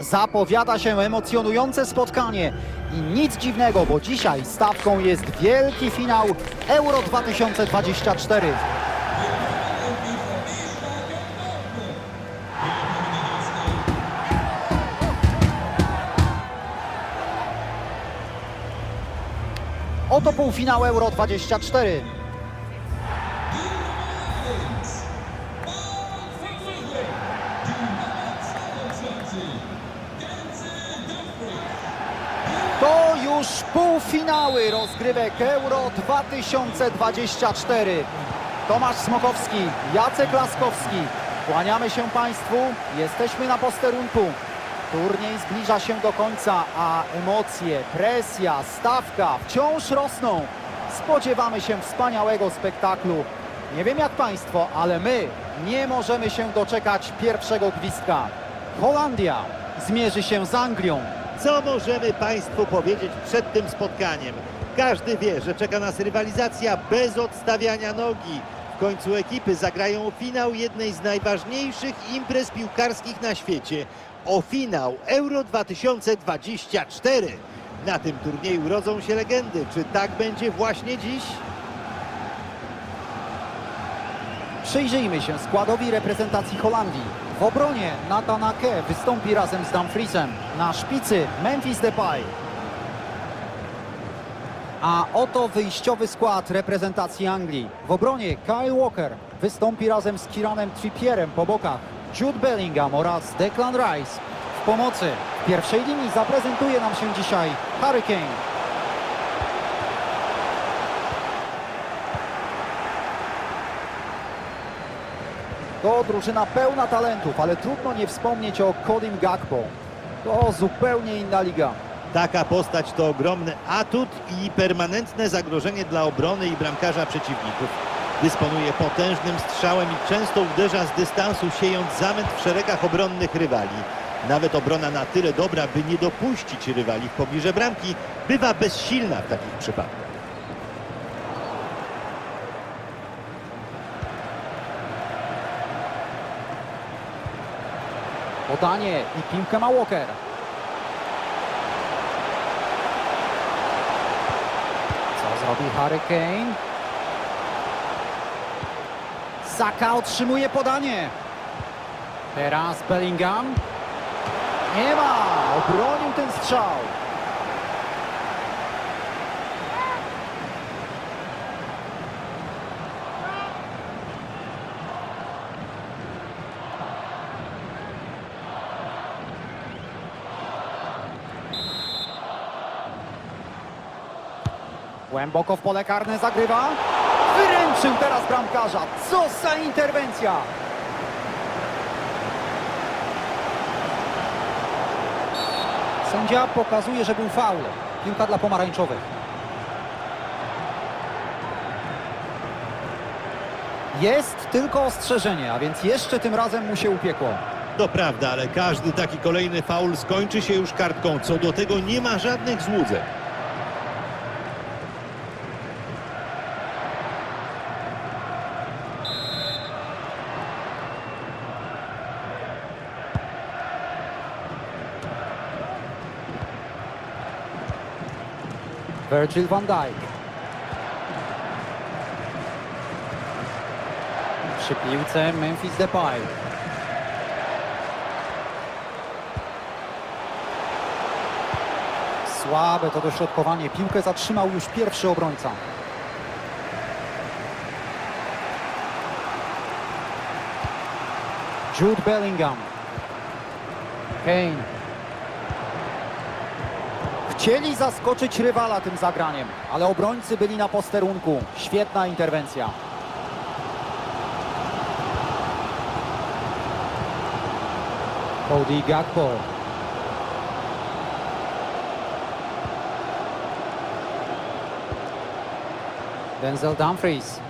Zapowiada się emocjonujące spotkanie i nic dziwnego, bo dzisiaj stawką jest wielki finał Euro 2024. Oto półfinał Euro 24. już półfinały rozgrywek Euro 2024. Tomasz Smokowski, Jacek Laskowski. Kłaniamy się Państwu, jesteśmy na posterunku. Turniej zbliża się do końca, a emocje, presja, stawka wciąż rosną. Spodziewamy się wspaniałego spektaklu. Nie wiem jak Państwo, ale my nie możemy się doczekać pierwszego gwizdka. Holandia zmierzy się z Anglią. Co możemy Państwu powiedzieć przed tym spotkaniem? Każdy wie, że czeka nas rywalizacja bez odstawiania nogi. W końcu ekipy zagrają finał jednej z najważniejszych imprez piłkarskich na świecie. O finał Euro 2024. Na tym turnieju rodzą się legendy. Czy tak będzie właśnie dziś? Przyjrzyjmy się składowi reprezentacji Holandii. W obronie Nathan Ake wystąpi razem z Dumfriesem. Na szpicy Memphis Depay. A oto wyjściowy skład reprezentacji Anglii. W obronie Kyle Walker wystąpi razem z Kiranem Trippierem po bokach. Jude Bellingham oraz Declan Rice. W pomocy w pierwszej linii zaprezentuje nam się dzisiaj Harry Kane. To drużyna pełna talentów, ale trudno nie wspomnieć o Kodim Gakpo. To zupełnie inna liga. Taka postać to ogromny atut i permanentne zagrożenie dla obrony i bramkarza przeciwników. Dysponuje potężnym strzałem i często uderza z dystansu, siejąc zamęt w szeregach obronnych rywali. Nawet obrona na tyle dobra, by nie dopuścić rywali w pobliże bramki, bywa bezsilna w takich przypadkach. Podanie i piłkę ma Walker. Co zrobi Harry Kane? Saka otrzymuje podanie. Teraz Bellingham. Nie ma! Obronił ten strzał. Głęboko w pole karne zagrywa. Wyręczył teraz bramkarza. Co za interwencja! Sędzia pokazuje, że był faul. Piłka dla pomarańczowych. Jest tylko ostrzeżenie, a więc jeszcze tym razem mu się upiekło. To prawda, ale każdy taki kolejny faul skończy się już kartką. Co do tego nie ma żadnych złudzeń. Virgil van Dijk. Przy piłce Memphis Depay. Słabe to dośrodkowanie. Piłkę zatrzymał już pierwszy obrońca. Jude Bellingham. Kane. Chcieli zaskoczyć rywala tym zagraniem, ale obrońcy byli na posterunku. Świetna interwencja. Cody Gakpo. Denzel Dumfries.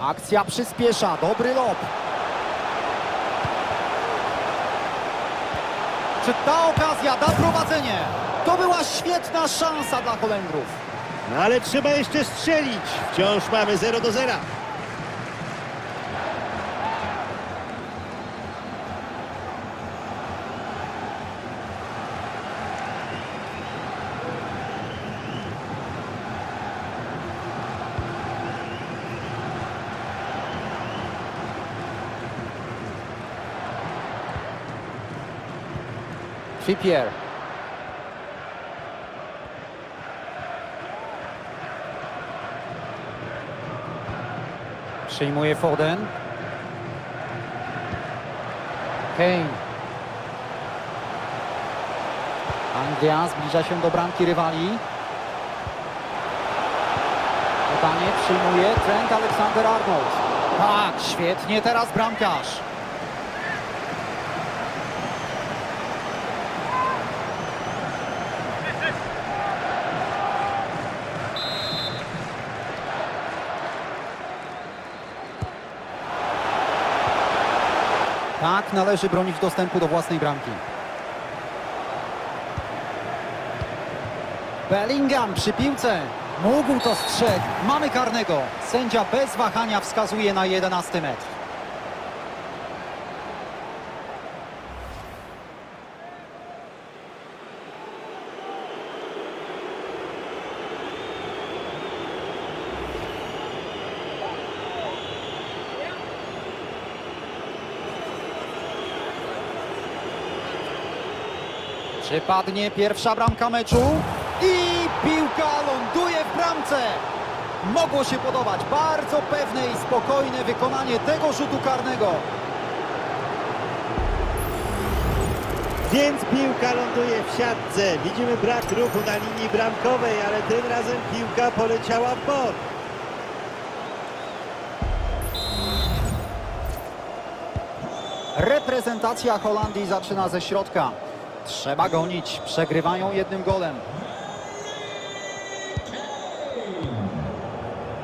Akcja przyspiesza, dobry lob. Czy ta okazja da prowadzenie? To była świetna szansa dla Holendrów. No ale trzeba jeszcze strzelić. Wciąż mamy 0 do 0. Trippier. Przyjmuje Foden. Kane. Anglia zbliża się do bramki rywali. Podanie przyjmuje Trent Alexander-Arnold. Tak, świetnie teraz bramkarz. Tak należy bronić dostępu do własnej bramki. Bellingham przy piłce. Mógł to strzec. Mamy karnego. Sędzia bez wahania wskazuje na 11 metr. Czy padnie pierwsza bramka meczu? I piłka ląduje w bramce. Mogło się podobać. Bardzo pewne i spokojne wykonanie tego rzutu karnego. Więc piłka ląduje w siatce. Widzimy brak ruchu na linii bramkowej, ale tym razem piłka poleciała w bok. Reprezentacja Holandii zaczyna ze środka. Trzeba gonić. Przegrywają jednym golem.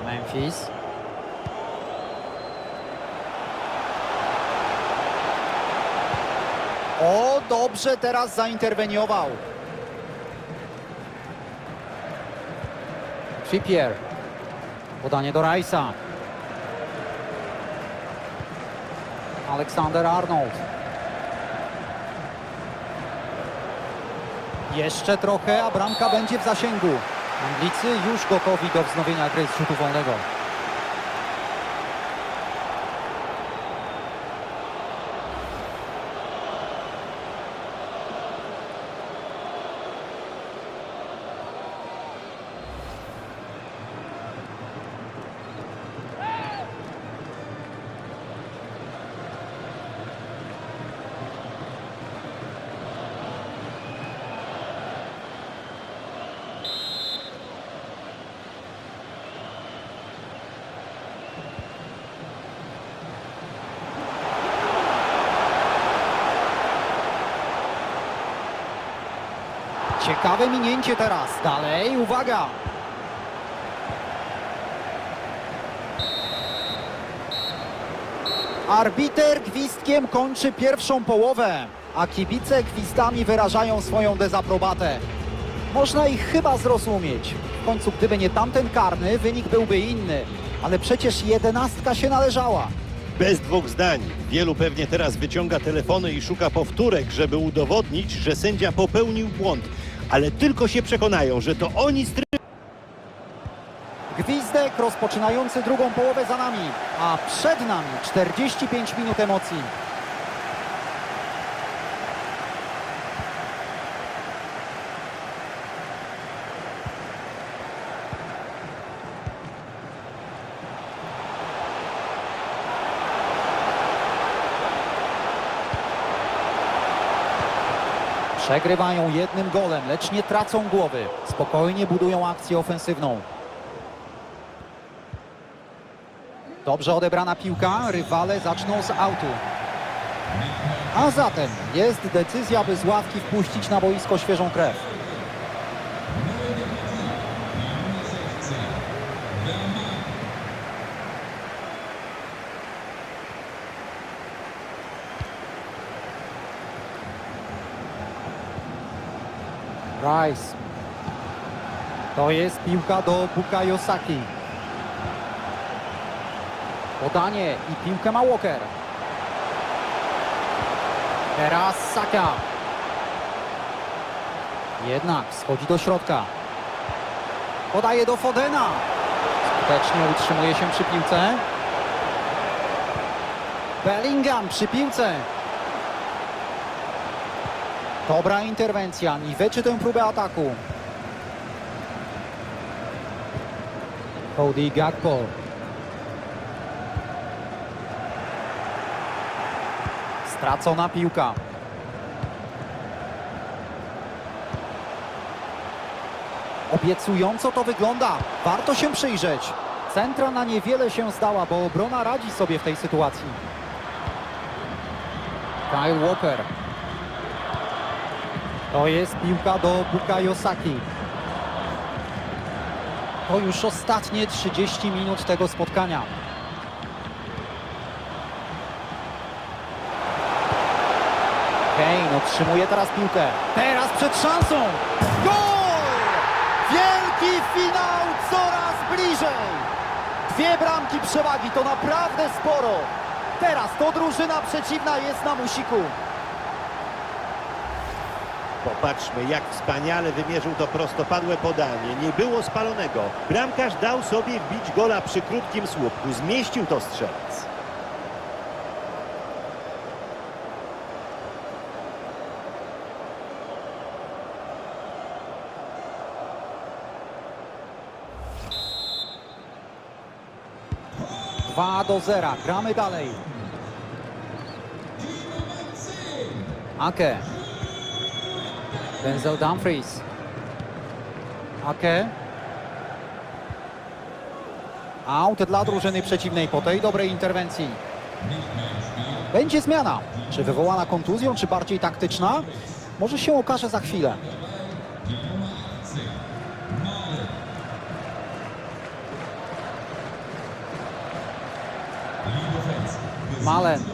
Memphis. O, dobrze teraz zainterweniował. Trippier. Podanie do Rajsa. Aleksander Arnold. Jeszcze trochę, a bramka będzie w zasięgu. Anglicy już gotowi do wznowienia gry z rzutu wolnego. Ciekawe minięcie teraz. Dalej, uwaga. Arbiter gwizdkiem kończy pierwszą połowę, a kibice gwizdami wyrażają swoją dezaprobatę. Można ich chyba zrozumieć. W końcu, gdyby nie tamten karny, wynik byłby inny. Ale przecież jedenastka się należała. Bez dwóch zdań. Wielu pewnie teraz wyciąga telefony i szuka powtórek, żeby udowodnić, że sędzia popełnił błąd. Ale tylko się przekonają, że to oni stry... Gwizdek rozpoczynający drugą połowę za nami, a przed nami 45 minut emocji. Przegrywają jednym golem, lecz nie tracą głowy. Spokojnie budują akcję ofensywną. Dobrze odebrana piłka, rywale zaczną z autu. A zatem jest decyzja, by z ławki wpuścić na boisko świeżą krew. Rice. To jest piłka do Bukayo Saki. Podanie i piłkę ma Walker. Teraz Saka. Jednak schodzi do środka. Podaje do Fodena. Skutecznie utrzymuje się przy piłce. Bellingham przy piłce. Dobra interwencja. Niweczy tę próbę ataku. Cody Gakpo. Stracona piłka. Obiecująco to wygląda. Warto się przyjrzeć. Centra na niewiele się zdała, bo obrona radzi sobie w tej sytuacji. Kyle Walker. To jest piłka do Bukayo Saki. To już ostatnie 30 minut tego spotkania. Kane otrzymuje teraz piłkę. Teraz przed szansą. Gol! Wielki finał coraz bliżej. Dwie bramki przewagi to naprawdę sporo. Teraz to drużyna przeciwna jest na musiku. Popatrzmy, jak wspaniale wymierzył to prostopadłe podanie. Nie było spalonego. Bramkarz dał sobie wbić gola przy krótkim słupku. Zmieścił to strzelec. Dwa do zera. Gramy dalej. Ake. Denzel Dumfries. Ake. Out dla drużyny przeciwnej po tej dobrej interwencji. Będzie zmiana. Czy wywołana kontuzją, czy bardziej taktyczna? Może się okaże za chwilę. Malen.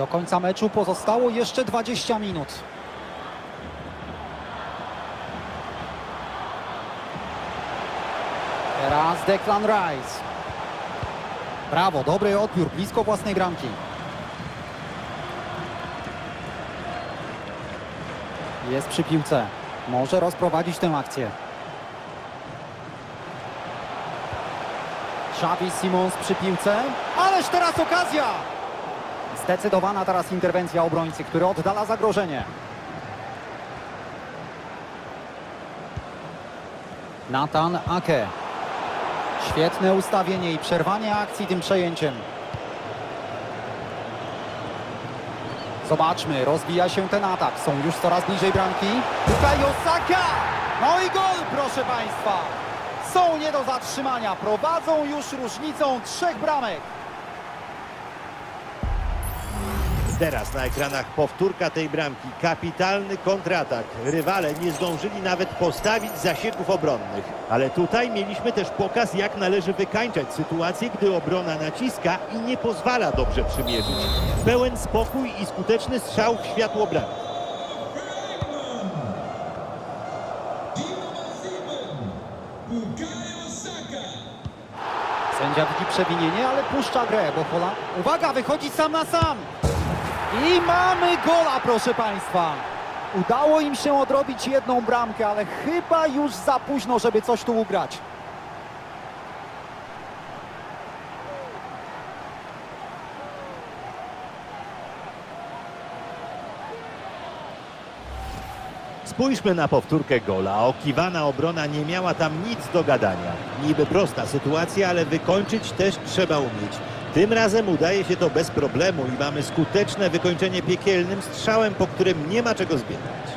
Do końca meczu pozostało jeszcze 20 minut. Teraz Declan Rice. Brawo, dobry odbiór, blisko własnej bramki. Jest przy piłce. Może rozprowadzić tę akcję. Xavi Simons przy piłce. Ależ teraz okazja! Zdecydowana teraz interwencja obrońcy, który oddala zagrożenie. Nathan Ake. Świetne ustawienie i przerwanie akcji tym przejęciem. Zobaczmy, rozwija się ten atak. Są już coraz bliżej bramki. Bukayo Saka! No i gol, proszę Państwa! Są nie do zatrzymania. Prowadzą już różnicą trzech bramek. Teraz na ekranach powtórka tej bramki. Kapitalny kontratak. Rywale nie zdążyli nawet postawić zasieków obronnych. Ale tutaj mieliśmy też pokaz, jak należy wykańczać sytuację, gdy obrona naciska i nie pozwala dobrze przymierzyć. Pełen spokój i skuteczny strzał w światło bramki. Sędzia widzi przewinienie, ale puszcza grę, bo Hola... Uwaga, wychodzi sam na sam! I mamy gola, proszę Państwa! Udało im się odrobić jedną bramkę, ale chyba już za późno, żeby coś tu ugrać. Spójrzmy na powtórkę gola. Okiwana obrona nie miała tam nic do gadania. Niby prosta sytuacja, ale wykończyć też trzeba umieć. Tym razem udaje się to bez problemu i mamy skuteczne wykończenie piekielnym strzałem, po którym nie ma czego zbierać.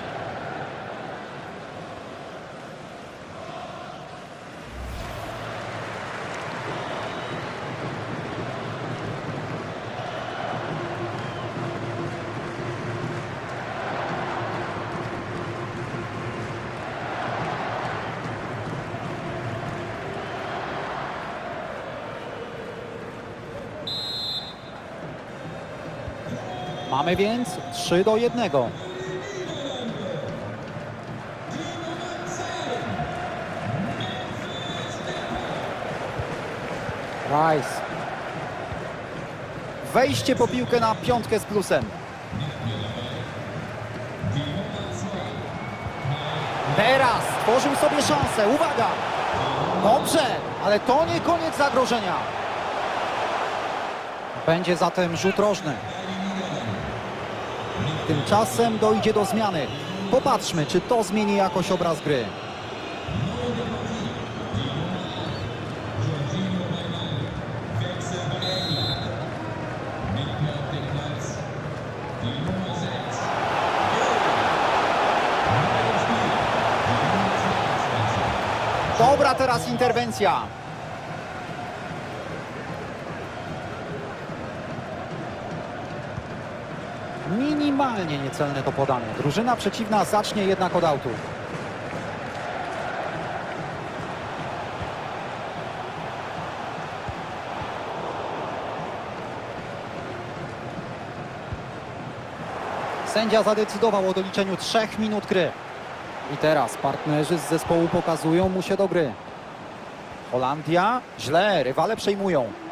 Mamy więc 3 do 1. Rice. Wejście po piłkę na piątkę z plusem. Teraz tworzył sobie szansę. Uwaga! Dobrze, ale to nie koniec zagrożenia. Będzie zatem rzut rożny. Tymczasem dojdzie do zmiany. Popatrzmy, czy to zmieni jakoś obraz gry. Dobra teraz interwencja. Minimalnie niecelne to podanie. Drużyna przeciwna zacznie jednak od autu. Sędzia zadecydował o doliczeniu trzech minut gry. I teraz partnerzy z zespołu pokazują mu się do gry. Holandia źle, rywale przejmują.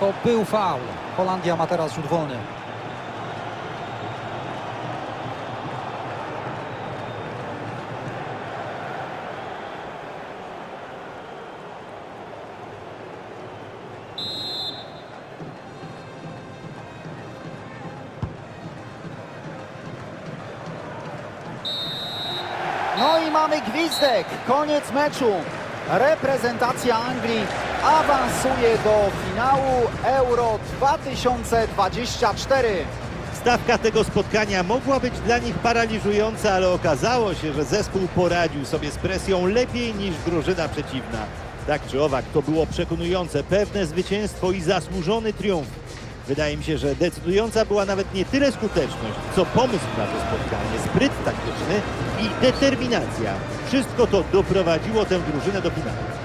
To był faul. Holandia ma teraz rzut wolny. No i mamy gwizdek. Koniec meczu. Reprezentacja Anglii awansuje do finału Euro 2024. Stawka tego spotkania mogła być dla nich paraliżująca, ale okazało się, że zespół poradził sobie z presją lepiej niż drużyna przeciwna. Tak czy owak, to było przekonujące, pewne zwycięstwo i zasłużony triumf. Wydaje mi się, że decydująca była nawet nie tyle skuteczność, co pomysł na to spotkanie, spryt taktyczny i determinacja. Wszystko to doprowadziło tę drużynę do finału.